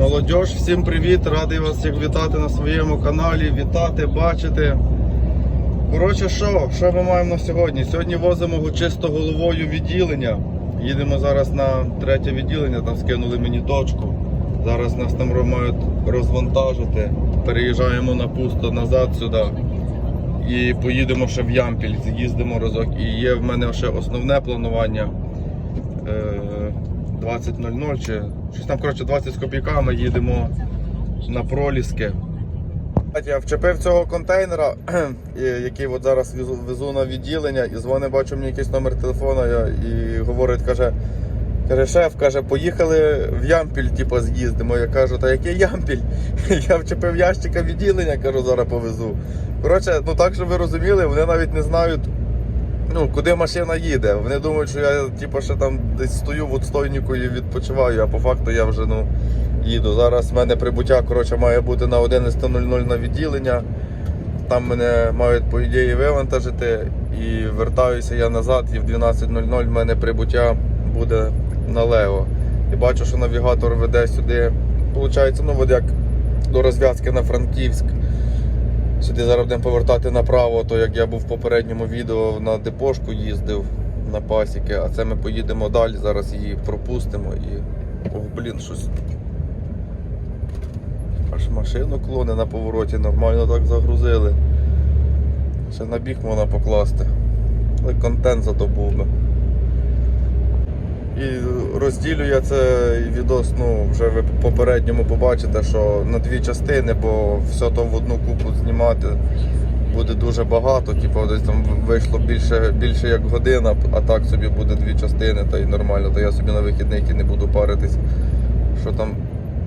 Молодіж, всім привіт! Радий вас всіх вітати на своєму каналі. Вітати, бачити. Коротше, що? Що ми маємо на сьогодні? Сьогодні возимо чисто головою відділення. Їдемо зараз на третє відділення, там скинули мені точку. Зараз нас там мають розвантажити. Переїжджаємо на пусто назад сюди. І поїдемо ще в Ямпіль, з'їздимо разок. І є в мене ще основне планування. Е, 20.00 чи щось там, коротше, 20 з копійками їдемо на проліски. Я вчепив цього контейнера, який от зараз везу, на відділення, і дзвонить, бачу мені якийсь номер телефона я, і говорить, каже, каже, шеф, каже, поїхали в Ямпіль, типу, з'їздимо. Я кажу, та який Ямпіль? Я вчепив ящика відділення, кажу, зараз повезу. Коротше, ну так, щоб ви розуміли, вони навіть не знають, ну, куди машина їде. Вони думають, що я типу, ще там десь стою в отстойнику і відпочиваю, а по факту я вже ну, їду. Зараз в мене прибуття коротше, має бути на 11.00 на відділення. Там мене мають, по ідеї, вивантажити. І вертаюся я назад, і в 12.00 в мене прибуття буде налево. І бачу, що навігатор веде сюди. Получається, ну от як до розв'язки на Франківськ. Сюди зараз будемо повертати направо, то як я був в попередньому відео на депошку їздив на пасіки, а це ми поїдемо далі, зараз її пропустимо і. Ох, блін, щось. Аж машину клони на повороті, нормально так загрузили. Ще на біг можна покласти. Але контент зато був би. І розділю я цей відос, ну, вже ви попередньому побачите, що на дві частини, бо все то в одну купу знімати буде дуже багато. Типу, десь там вийшло більше, більше як година, а так собі буде дві частини, та й нормально, то я собі на вихідних і не буду паритись, що там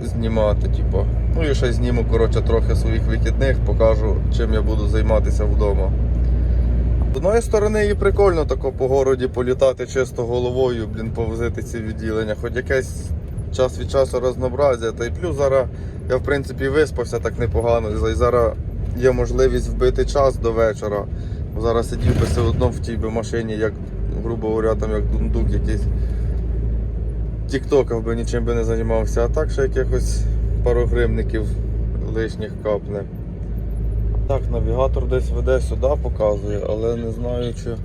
знімати. Типу. Ну і ще зніму коротше, трохи своїх вихідних, покажу, чим я буду займатися вдома. Одної сторони і прикольно тако по городі політати чисто головою, блін, повозити ці відділення, хоч якесь час від часу разнообразя. Та й плюс зараз я в принципі виспався так непогано. І зараз є можливість вбити час до вечора. Зараз сидів би все одно в тій би машині, як, грубо говоря, там як дундук якийсь. Тіктокав би нічим би не займався, а так ще якихось пару гривників лишніх капне. Так, навігатор десь веде сюди, показує, але не знаю чи.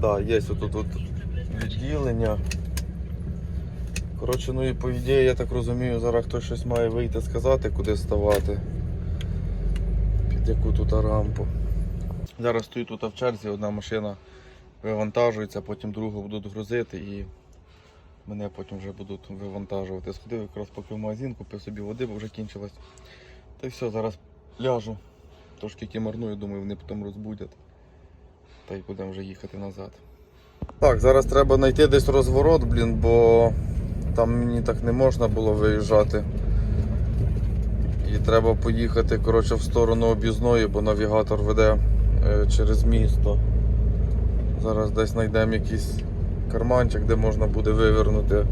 Да, є отут от відділення. Коротше, ну і по ідеї, я так розумію, зараз хтось щось має вийти сказати, куди ставати. Під яку тут рампу. Зараз стою тут в черзі, одна машина вивантажується, потім другу будуть грузити і мене потім вже будуть вивантажувати. Сходив якраз поки в магазин, купив собі води, бо вже кінчилась. Та й все, зараз ляжу. Трошки кімарную, думаю, вони потім розбудять. Та й будемо вже їхати назад. Так, зараз треба знайти десь розворот, блін, бо там мені так не можна було виїжджати. І треба поїхати коротше, в сторону об'їзної, бо навігатор веде е, через місто. Зараз десь знайдемо якийсь карманчик, де можна буде вивернути.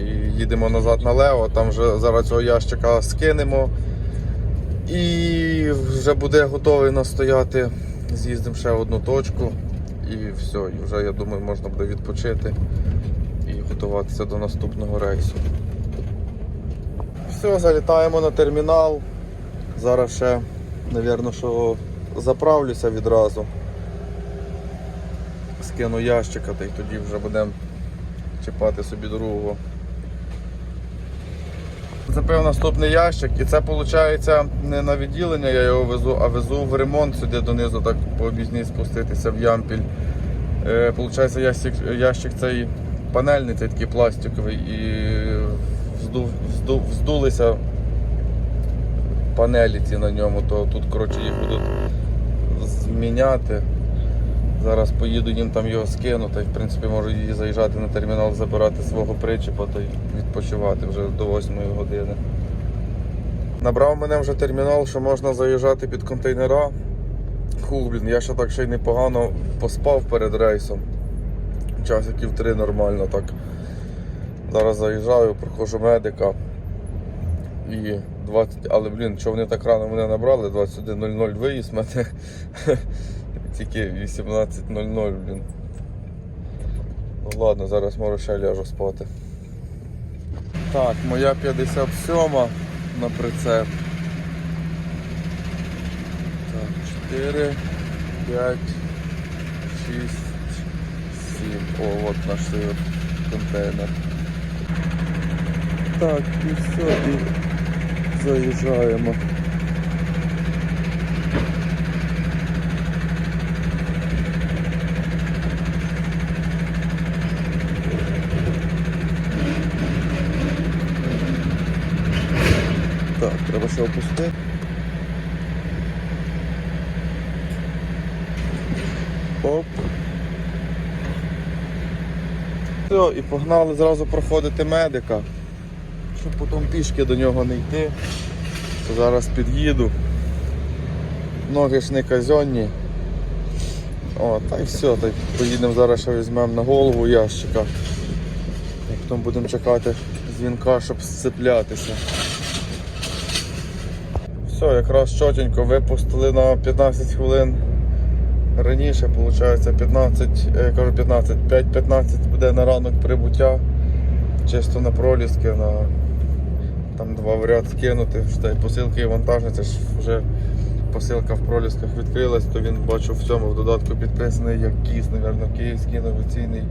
І їдемо назад налево, там вже зараз цього ящика скинемо. І вже буде готовий настояти. З'їздимо ще одну точку і все. І вже я думаю, можна буде відпочити і готуватися до наступного рейсу. Все, залітаємо на термінал. Зараз ще, мабуть, що заправлюся відразу. Скину ящика та й тоді вже будемо чіпати собі другого. Запив наступний ящик, і це виходить не на відділення я його везу, а везу в ремонт сюди донизу, так по об'їзній спуститися в ямпіль. Е, ящик, ящик цей панельний, цей такий пластиковий, і вздув, вздув, вздулися панелі ці на ньому, то тут коротше, їх будуть зміняти. Зараз поїду їм там його скину, та й в принципі можу її заїжджати на термінал, забирати свого причепа та й відпочивати вже до 8 години. Набрав мене вже термінал, що можна заїжджати під контейнера. Хух, блін, я ще так ще й непогано поспав перед рейсом. Часиків три нормально так. Зараз заїжджаю, проходжу медика. І 20, але блін, що вони так рано мене набрали, 21.00 виїзд мене. Тільки 18.00, блін. Ну ладно, зараз може ще ляжу спати. Так, моя 57 на прицеп. Так, 4, 5, 6, 7. О, от наш цей контейнер. Так, і все, і заїжджаємо. Треба опустити. Оп. Все, і погнали зразу проходити медика, щоб потім пішки до нього не йти. Зараз під'їду. Ноги ж не казенні. О, та й все, та й поїдемо зараз ще візьмемо на голову ящика. І потім будемо чекати дзвінка, щоб зцеплятися. Все, якраз чотенько випустили на 15 хвилин раніше, виходить 15, е, я кажу 15, 5-15 буде на ранок прибуття. Чисто на проліски, на там два в ряд скинути, та й посилки і вантажниці ж вже посилка в пролісках відкрилась, то він бачу в цьому в додатку підписаний як кіс, мабуть, київський інноваційний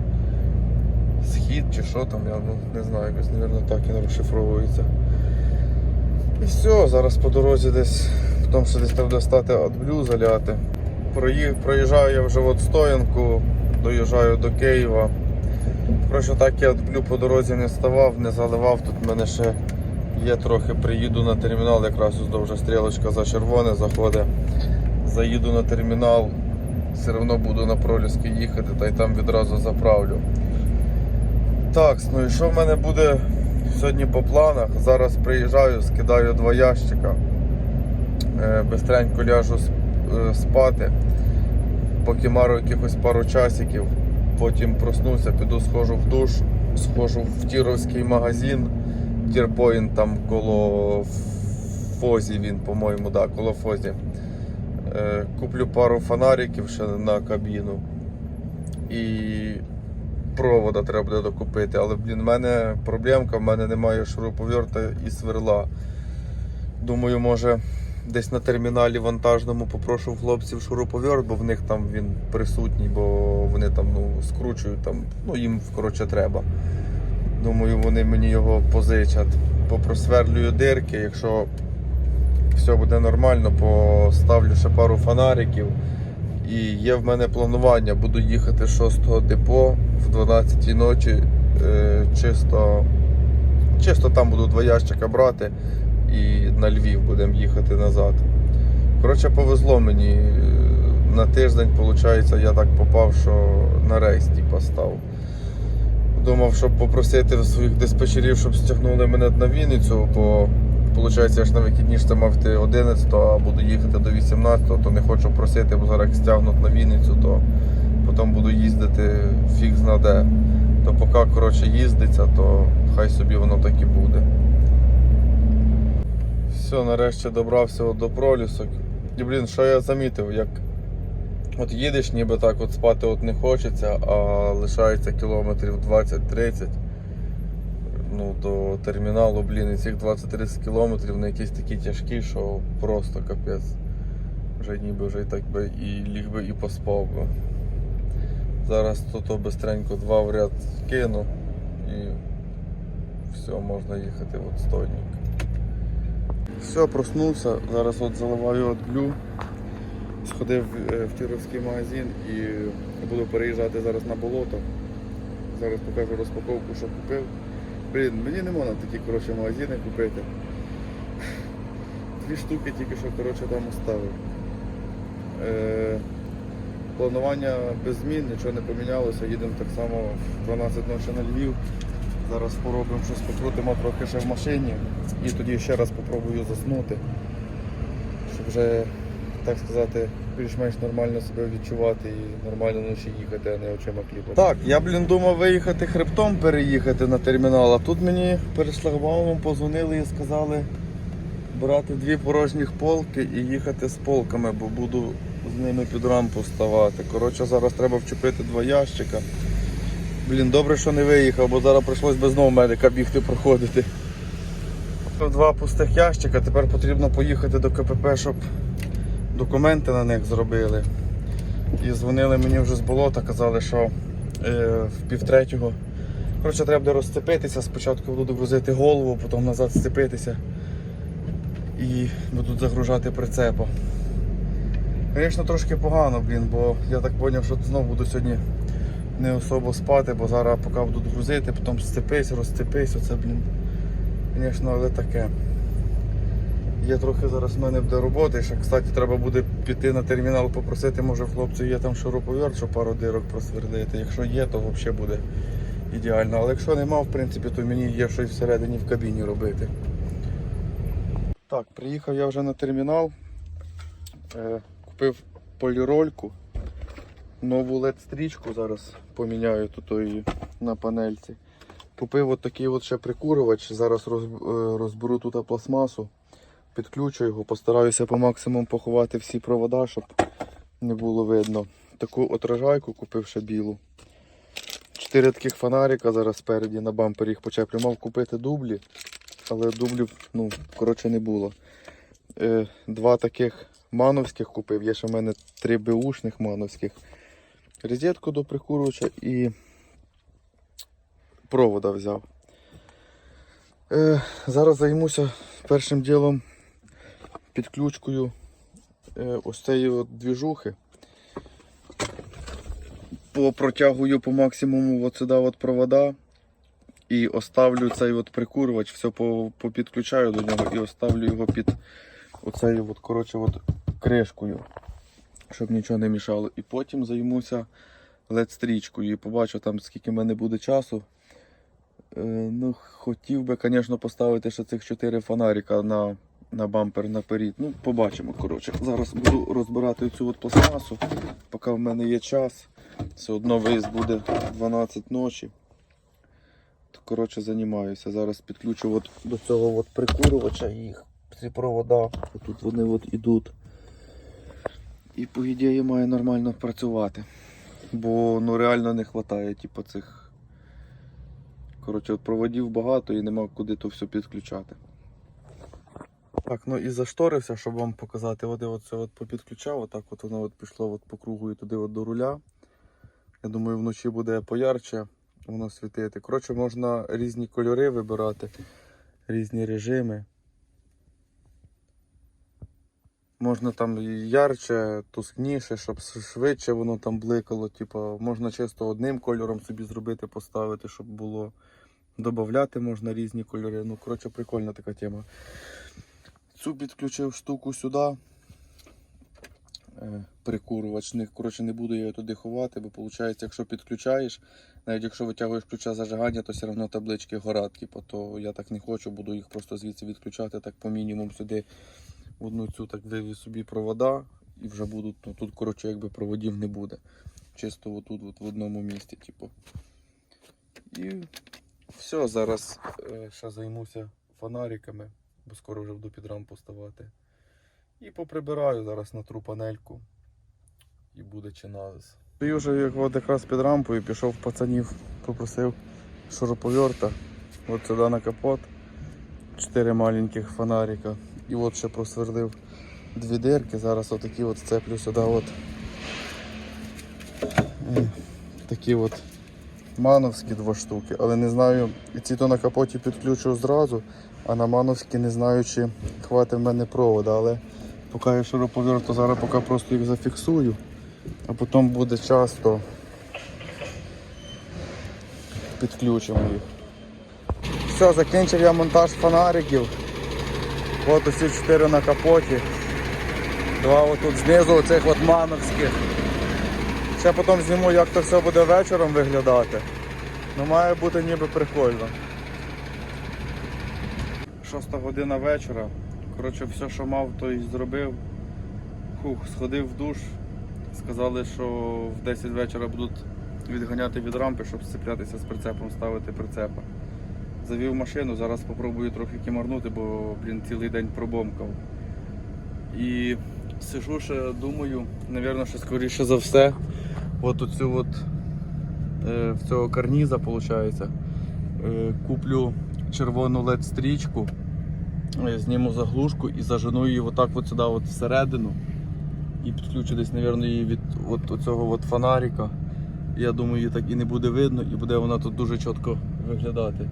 схід чи що там, я ну, не знаю, якось, мабуть, так він розшифровується. І все, зараз по дорозі десь, тому що десь треба достати адблю заляти. Проїжджаю я вже от стоянку, доїжджаю до Києва. Коротше, так я адблю по дорозі не ставав, не заливав. Тут в мене ще є трохи, приїду на термінал, якраз уздовж стрілочка за червоне заходить. Заїду на термінал, все одно буду на проліски їхати та й там відразу заправлю. Так, ну і що в мене буде сьогодні по планах? Зараз приїжджаю, скидаю два ящика. Е, Бистренько ляжу е, спати, поки мару якихось пару часиків. Потім проснуся, піду схожу в душ, схожу в тіровський магазин. Тірпоінт там коло Фозі він, по-моєму, да, коло Фозі. Е, Куплю пару фонариків ще на кабіну. І провода треба буде докупити. Але, блін, в мене проблемка, в мене немає шуруповерта і сверла. Думаю, може десь на терміналі вантажному попрошу хлопців шуруповерт, бо в них там він присутній, бо вони там ну, скручують, там, ну їм коротше треба. Думаю, вони мені його позичать. Попросверлюю дирки, якщо все буде нормально, поставлю ще пару фонариків. І є в мене планування, буду їхати з 6-го депо в 12 й ночі. Е, чисто, чисто там буду два ящика брати і на Львів будемо їхати назад. Коротше, повезло мені. Е, На тиждень, виходить, я так попав, що на рейс типу, став. Думав, щоб попросити своїх диспетчерів, щоб стягнули мене на Вінницю, бо виходить, я ж на вихідні ж це мав йти 11, а буду їхати до 18, то не хочу просити, бо зараз стягнуть на Вінницю, то потім буду їздити фіг зна де. То поки коротше, їздиться, то хай собі воно так і буде. Все, нарешті добрався до пролісок. І блін, що я замітив, як От їдеш, ніби так от спати от не хочеться, а лишається кілометрів 20-30 ну, до терміналу, блін, і цих 20-30 кілометрів на якісь такі тяжкі, що просто капець. Вже ніби вже і так би і ліг би і поспав би. Зараз тут бистренько два в ряд кину і все, можна їхати от стойник. Все, проснувся, зараз от заливаю от блю сходив е, в тіровський магазин і буду переїжджати зараз на болото. Зараз покажу розпаковку, що купив. Блін, мені не можна такі коротше, магазини купити. Дві штуки тільки що коротше, там оставив. Е, планування без змін, нічого не помінялося, їдемо так само в 12 ночі на Львів. Зараз поробимо щось покрутимо трохи ще в машині і тоді ще раз спробую заснути, щоб вже так сказати, більш-менш нормально себе відчувати і нормально вночі їхати, а не очима кліпати. Так, я, блін, думав виїхати хребтом переїхати на термінал, а тут мені перед шлагбаумом позвонили і сказали брати дві порожніх полки і їхати з полками, бо буду з ними під рампу ставати. Коротше, зараз треба вчепити два ящика Блін, добре, що не виїхав, бо зараз прийшлось без знову медика бігти проходити. Два пустих ящика, тепер потрібно поїхати до КПП, щоб документи на них зробили. І дзвонили мені вже з болота, казали, що е, в півтретього. Коротше, треба буде розцепитися. Спочатку буду грузити голову, потім назад сцепитися і будуть загружати прицепом. Звісно, трошки погано, блін, бо я так зрозумів, що знову буду сьогодні не особо спати, бо зараз поки будуть грузити, потім сцепись, розцепись, оце, блін. Звісно, але таке. Є трохи зараз в мене буде роботи. Ще, кстати, треба буде піти на термінал, попросити, може в є там шуруповерт, щоб пару дирок просвердити. Якщо є, то взагалі буде ідеально. Але якщо нема, в принципі, то мені є щось всередині в кабіні робити. Так, приїхав я вже на термінал. Е, купив полірольку, нову LED-стрічку зараз поміняю тут її на панельці. Купив от такий от ще прикурювач. Зараз е, розберу тут пластмасу, підключу його, постараюся по максимуму поховати всі провода, щоб не було видно. Таку отражайку купив ще білу. Чотири таких фонарика зараз спереді на бампері їх почеплю. Мав купити дублі, але дублів ну, коротше не було. Е, два таких мановських купив. Є ще в мене три беушних мановських. Розетку до прикурювача і провода взяв. Е, зараз займуся першим ділом підключкою е, ось цієї от двіжухи. Попротягую по максимуму от сюди от провода і оставлю цей от прикурювач, все попідключаю до нього і оставлю його під оцею от, коротше, от кришкою, щоб нічого не мішало. І потім займуся LED-стрічкою і побачу там, скільки в мене буде часу. Е, ну, хотів би, звісно, поставити ще цих 4 фонарика на, на бампер наперед. Ну, побачимо. коротше. Зараз буду розбирати цю от пластмасу, поки в мене є час. Все одно виїзд буде 12 ночі. То, коротше, займаюся. Зараз підключу от до цього от прикурювача їх. Ці провода. Тут вони от ідуть. І по ідеї має нормально працювати. Бо ну реально не вистачає типу, цих Коротше, проводів багато і нема куди то все підключати. Так, ну і зашторився, щоб вам показати. От я от це от попідключав, отак от воно от пішло от по кругу і туди от до руля. Я думаю, вночі буде поярче воно світити. Коротше, можна різні кольори вибирати, різні режими. Можна там ярче, тускніше, щоб швидше воно там бликало. Типу, можна чисто одним кольором собі зробити, поставити, щоб було. Додати можна різні кольори. Ну, коротше, прикольна така тема. Цю підключив штуку сюди. Е, Прикурювач. Коротше, не буду я туди ховати, бо виходить, якщо підключаєш, навіть якщо витягуєш ключа зажигання, то все одно таблички горять. Типу, то я так не хочу, буду їх просто звідси відключати, так по мінімум сюди в одну цю так вивів собі провода і вже будуть, ну тут коротше якби проводів не буде. Чисто отут от в одному місці. Типу. І все, зараз е, ще займуся фонариками, бо скоро вже буду під рампу ставати. І поприбираю зараз на тру панельку. І буде чиназис. Стою вже якраз під рампою, пішов пацанів, попросив шуруповерта. От сюди на капот. Чотири маленьких фонарика. І от ще просверлив дві дирки. Зараз отакі от сцеплю сюди от. Е, Такі от мановські два штуки, але не знаю, ці то на капоті підключу зразу, а на мановські не знаю, чи хватить в мене провода, але поки я шуруповерт, то зараз поки просто їх зафіксую, а потім буде час, то підключимо їх. Все, закінчив я монтаж фонариків. От усі чотири на капоті. Два отут знизу оцих от мановських. Ще потім зніму, як то все буде вечором виглядати. Ну має бути ніби прикольно. Шоста година вечора. Коротше, все, що мав, то і зробив. Фух, сходив в душ. Сказали, що в 10 вечора будуть відганяти від рампи, щоб сцеплятися з прицепом, ставити прицепа. Завів машину, зараз спробую трохи кімарнути, бо блін, цілий день пробомкав. І сижу ще думаю, напевно, що скоріше за все, от оцю от е, в цього карніза, виходить. Куплю червону led стрічку, е, зніму заглушку і зажену її отак от сюди от всередину. І підключу десь, мабуть, її від от цього от фонарика. Я думаю, її так і не буде видно, і буде вона тут дуже чітко виглядати.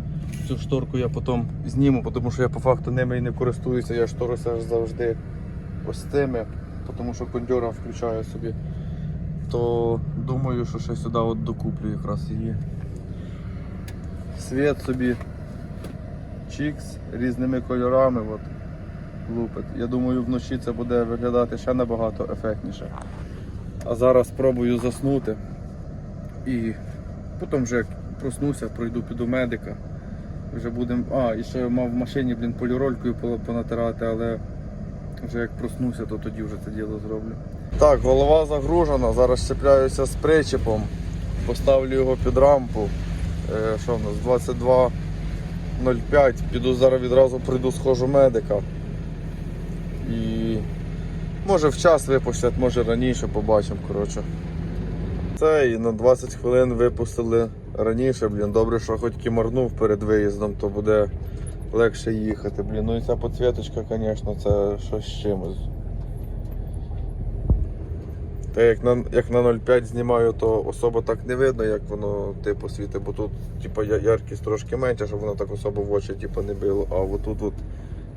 Цю шторку я потім зніму, тому що я по факту ними і не користуюся, я шторюся завжди ось цими, тому що кондьора включаю собі. То думаю, що ще сюди от докуплю якраз її. Світ собі чікс різними кольорами от, лупить. Я думаю, вночі це буде виглядати ще набагато ефектніше. А зараз спробую заснути. І потім вже як проснуся, пройду піду медика. Вже будемо. А, і ще мав в машині, блін, поліролькою понатирати, але вже як проснуся, то тоді вже це діло зроблю. Так, голова загружена, зараз чіпляюся з причепом, поставлю його під рампу. Е, що в нас? 22.05. Піду зараз відразу прийду, схожу медика. І може в час випустять, може раніше побачимо. коротше. Це і на 20 хвилин випустили раніше, блін. Добре, що хоч кімарнув перед виїздом, то буде легше їхати. Блін. Ну і ця підсвіточка, звісно, це щось з чимось. Та як на, як на 0,5 знімаю, то особо так не видно, як воно типу світить, бо тут типу, яркість трошки менша, щоб воно так особо в очі типу, не било. А отут от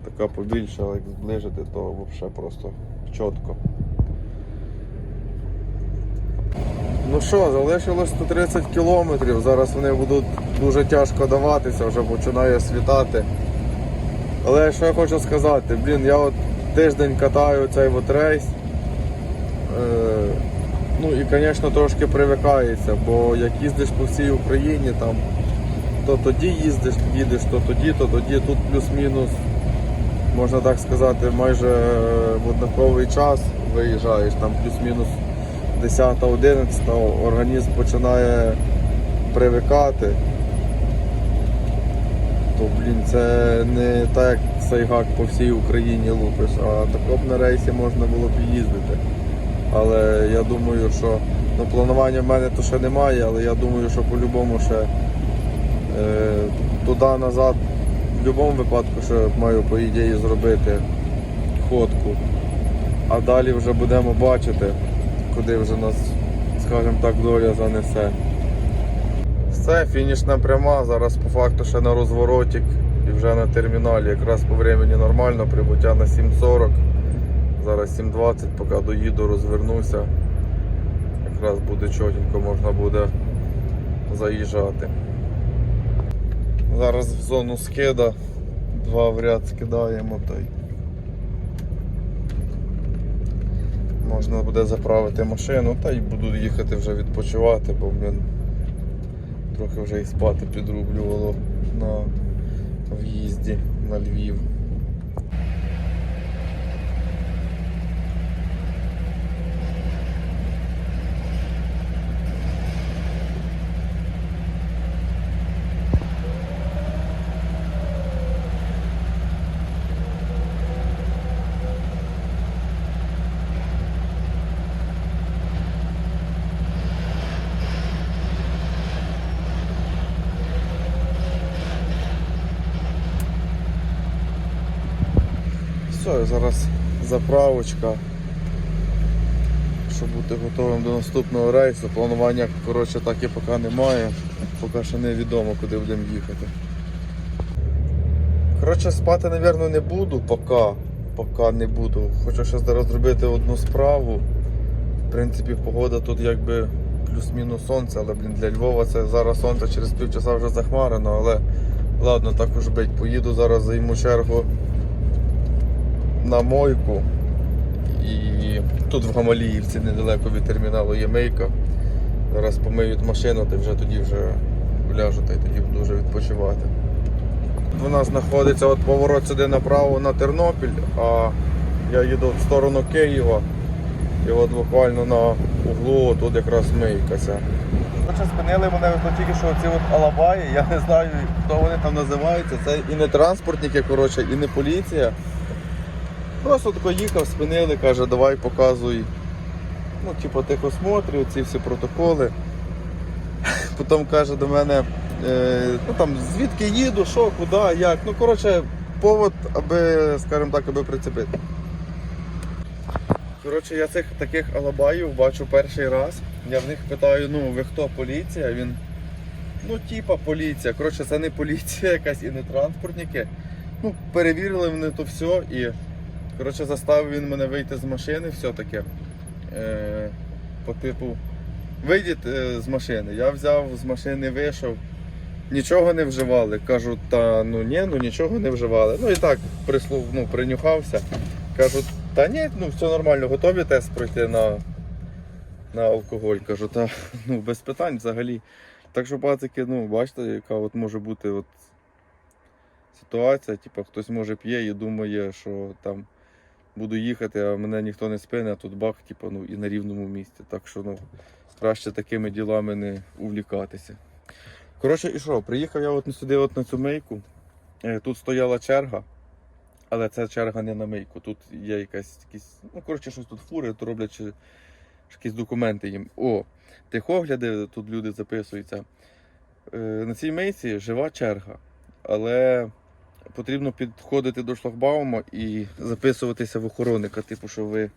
така побільша, як зближити, то взагалі просто чітко. Ну що, залишилось 130 кілометрів. Зараз вони будуть дуже тяжко даватися, вже починає світати. Але що я хочу сказати, блін, я от тиждень катаю цей от рейс. Е, ну і, звісно, трошки привикається, бо як їздиш по всій Україні, там, то тоді їздиш, їдеш, то тоді, то тоді, тут плюс-мінус, можна так сказати, майже в однаковий час виїжджаєш, там плюс-мінус 10-11, організм починає привикати. То, блін, це не так, сайгак по всій Україні лупиш, а тако б на рейсі можна було б їздити. Але я думаю, що ну, планування в мене то ще немає, але я думаю, що по-любому ще е, туди-назад в будь-якому випадку ще маю по ідеї зробити ходку. А далі вже будемо бачити, куди вже нас, скажімо так, доля занесе. Все, фінішна пряма, зараз по факту ще на розворотик і вже на терміналі. Якраз по времени нормально, прибуття на 7.40. Зараз 7.20, поки доїду, розвернуся. Якраз буде чотенько, можна буде заїжджати. Зараз в зону скида, два в ряд скидаємо та можна буде заправити машину та й буду їхати вже відпочивати, бо блін, трохи вже і спати підрублювало на в'їзді на Львів. Все, зараз заправочка. Щоб бути готовим до наступного рейсу. Планування коротше, так і поки немає. Поки що невідомо, куди будемо їхати. Коротше, спати, мабуть, не буду поки. Поки не буду. Хочу ще зараз зробити одну справу. В принципі, погода тут якби плюс-мінус сонце, але блін, для Львова це зараз сонце через півчаса вже захмарено, але ладно, так уж бить. Поїду зараз займу чергу на мойку. І тут в Гамаліївці недалеко від терміналу є мийка. Зараз помиють машину, та вже тоді вже ляжу та тоді буду вже відпочивати. Нас знаходиться от поворот сюди направо на Тернопіль, а я їду в сторону Києва. І от буквально на углу тут якраз мийка ця. Короче, спинили мене от тільки що ці от алабаї, я не знаю, хто вони там називаються. Це і не транспортники, коротше, і не поліція. Просто тако їхав, спинили, каже, давай показуй. Ну, типу, техосмотри, ці всі протоколи. потім каже до мене, е, ну там звідки їду, що, куди, як. Ну, коротше, повод, аби, скажімо так, аби прицепити. Коротше, я цих таких алабаїв бачу перший раз. Я в них питаю, ну ви хто, поліція? Він. Ну, типа поліція. Коротше, це не поліція якась і не транспортники. Ну, перевірили вони то все і коротше, заставив він мене вийти з машини все-таки. Е, по типу, вийдіть е, з машини. Я взяв з машини, вийшов. Нічого не вживали. Кажу, та ну ні, ну нічого не вживали. Ну і так прислув, ну, принюхався. Кажу, та ні, ну все нормально, готові тест пройти на, на алкоголь. Кажу, та ну без питань взагалі. Так що, пацики, ну, бачите, яка от може бути от ситуація, типу, хтось може п'є і думає, що там буду їхати, а мене ніхто не спине, а тут бах, типу, ну, і на рівному місці. Так що ну, краще такими ділами не увлікатися. Коротше, і що, приїхав я от сюди от на цю мийку. Е, Тут стояла черга, але ця черга не на мийку. Тут є якась якісь, ну коротше, щось тут фури, то роблять чи, якісь документи їм. О, тихогляди, тут люди записуються. Е, На цій мийці жива черга, але потрібно підходити до шлагбаума і записуватися в охоронника, типу, що ви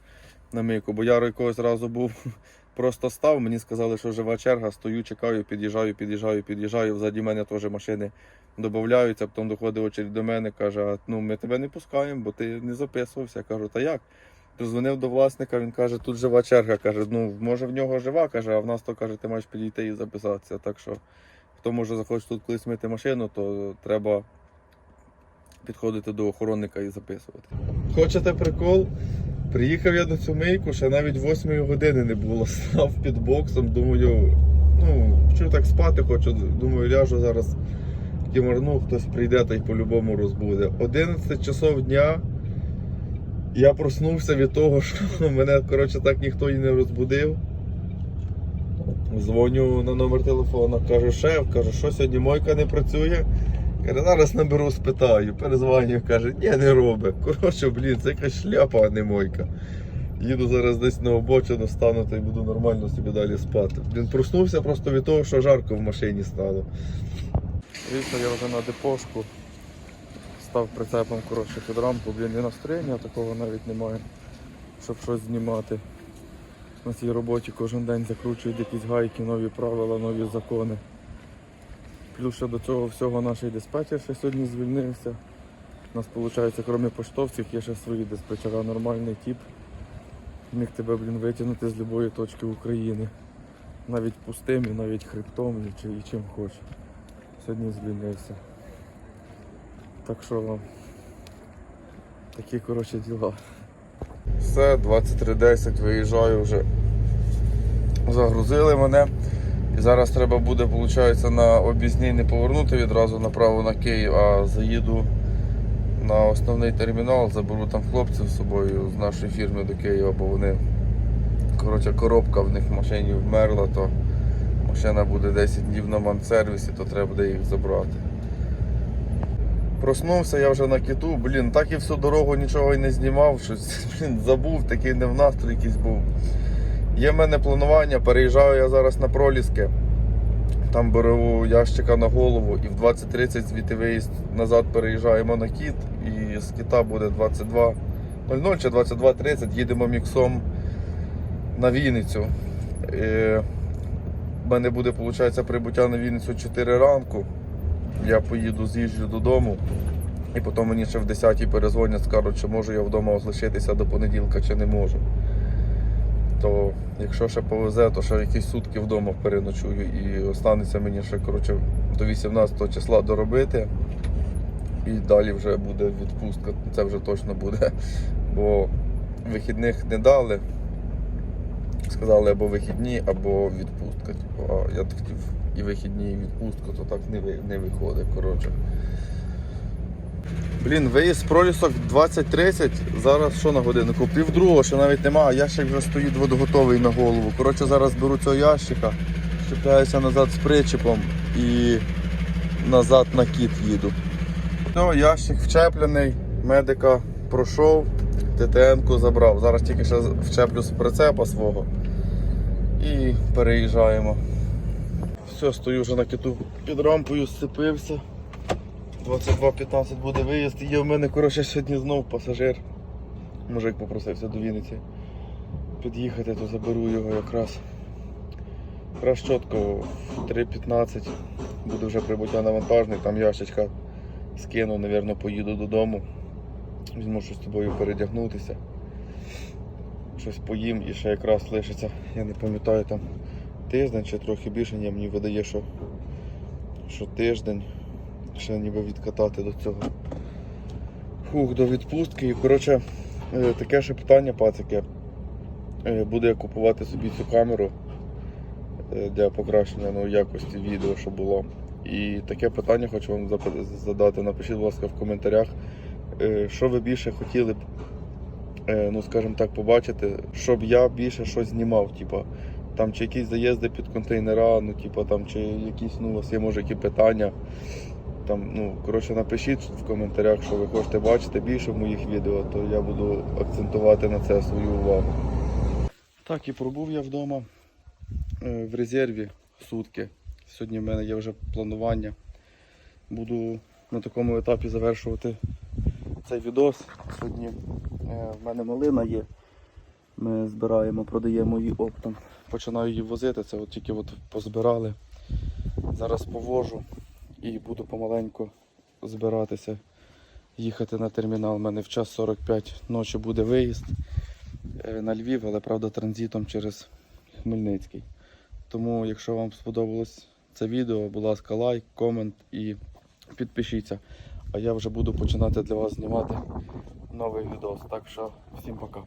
на мийку. Бо я якогось разу був просто став, мені сказали, що жива черга, стою, чекаю, під'їжджаю, під'їжджаю, під'їжджаю. Взаді мене теж машини додаються, потім доходить очередь до мене, каже, ну ми тебе не пускаємо, бо ти не записувався. Я кажу, та як? Дозвонив до власника, він каже, тут жива черга. Каже, ну може в нього жива, каже, а в нас то каже, ти маєш підійти і записатися. Так що, хто може захоче тут колись мити машину, то треба підходити до охоронника і записувати. Хочете прикол? Приїхав я на цю мийку, ще навіть 8 години не було. Став під боксом, думаю, ну, що так спати хочу, думаю, ляжу зараз кімарну, хтось прийде та й по-любому розбуде. 11 часов дня я проснувся від того, що мене коротше, так ніхто і не розбудив. Дзвоню на номер телефона, кажу, шеф, кажу, що сьогодні мойка не працює. Каже, зараз наберу, спитаю. Перезвоню, каже, ні, не робить. Коротше, блін, це якась шляпа, а не мойка. Їду зараз десь на обочину, стану та й буду нормально собі далі спати. Він проснувся просто від того, що жарко в машині стало. Вийшов я вже на депошку. Став прицепом коротше під рамку, блін, і настроєння такого навіть немає, щоб щось знімати. На цій роботі кожен день закручують якісь гайки, нові правила, нові закони. Плюс ще до цього всього наш диспетчер ще сьогодні звільнився. У нас, виходить, крім поштовців, є ще свої диспетчера, нормальний тип. Міг тебе, блін, витягнути з будь-якої точки України. Навіть пустим, і навіть хребтом, і, чи, і чим хоче. Сьогодні звільнився. Так що такі коротше діла. Все, 23.10 виїжджаю вже. Загрузили мене. Зараз треба буде, виходить, на об'їзній не повернути відразу направо на Київ, а заїду на основний термінал, заберу там хлопців з собою з нашої фірми до Києва, бо вони, коротше, коробка в них в машині вмерла, то машина буде 10 днів на мансервісі, то треба буде їх забрати. Проснувся я вже на киту, блін, так і всю дорогу нічого і не знімав, щось блін, забув, такий не в настрій якийсь був. Є в мене планування, переїжджаю я зараз на проліски. Там беру ящика на голову і в 20.30 звідти виїзд назад переїжджаємо на кіт і з кіта буде 22.00 чи 22.30 їдемо міксом на Вінницю. Е, У мене буде, виходить, прибуття на Вінницю 4 ранку. Я поїду, з'їжджу додому. І потім мені ще в 10-й перезвонять, скажуть, чи можу я вдома залишитися до понеділка, чи не можу. То якщо ще повезе, то ще якісь сутки вдома переночую і останеться мені ще коротше, до 18 числа доробити. І далі вже буде відпустка, це вже точно буде. Бо вихідних не дали. Сказали або вихідні, або відпустка. Типу, а я хотів і вихідні, і відпустку, то так не, не виходить. коротше. Блін, виїзд пролісок 20.30, зараз що на годиннику? Пів другого, ще навіть немає, ящик вже стоїть водоготовий на голову. Коротше, зараз беру цього ящика, щепляюся назад з причепом і назад на кіт їду. Все, ящик вчеплений, медика пройшов, ТТН-ку забрав. Зараз тільки ще вчеплю з прицепа свого і переїжджаємо. Все, стою вже на киту під рампою, сцепився. 22.15 буде виїзд. Є в мене коротше сьогодні знов пасажир. Мужик попросився до Вінниці під'їхати, то заберу його якраз. Якраз чітко в 3.15 буде вже прибуття на вантажний, там ящичка скину, напевно, поїду додому. Візьму щось з тобою передягнутися. Щось поїм і ще якраз лишиться, я не пам'ятаю там тиждень чи трохи більше, ні, мені видає, що, що тиждень ще ніби відкатати до цього. Фух, до відпустки. І коротше, е, таке ще питання, пацики. Е, Буду я купувати собі цю камеру е, для покращення ну, якості відео, що було. І таке питання хочу вам задати. Напишіть, будь ласка, в коментарях, що ви більше хотіли б, ну скажімо так, побачити, щоб я більше щось знімав, типа. Там чи якісь заїзди під контейнера, ну типа там чи якісь, ну у вас є може які питання. Там, ну, коротше, напишіть в коментарях, що ви хочете бачити більше в моїх відео, то я буду акцентувати на це свою увагу. Так, і пробув я вдома е, в резерві сутки. Сьогодні в мене є вже планування. Буду на такому етапі завершувати цей відос. Сьогодні е, в мене малина є. Ми збираємо, продаємо її оптом. Починаю її возити, це от тільки от позбирали. Зараз повожу і буду помаленьку збиратися, їхати на термінал. У мене в час 45 ночі буде виїзд е, на Львів, але правда транзитом через Хмельницький. Тому, якщо вам сподобалось це відео, будь ласка, лайк, комент і підпишіться. А я вже буду починати для вас знімати новий відос. Так що всім пока.